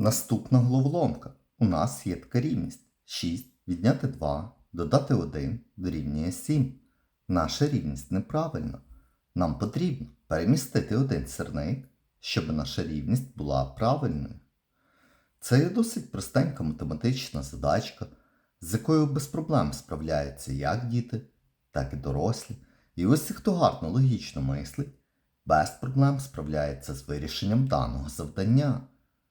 Наступна головоломка. У нас є така рівність. 6 відняти 2, додати 1 дорівнює 7. Наша рівність неправильна. Нам потрібно перемістити один сірник, щоб наша рівність була правильною. Це є досить простенька математична задачка, з якою без проблем справляються як діти, так і дорослі. І ось хто гарно логічно мислить, без проблем справляється з вирішенням даного завдання.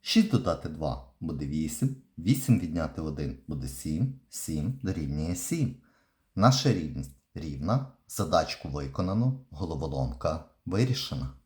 6 додати 2 буде 8, 8 відняти 1 буде 7, 7 дорівнює 7. Наша рівність рівна, задачку виконано, головоломка вирішена.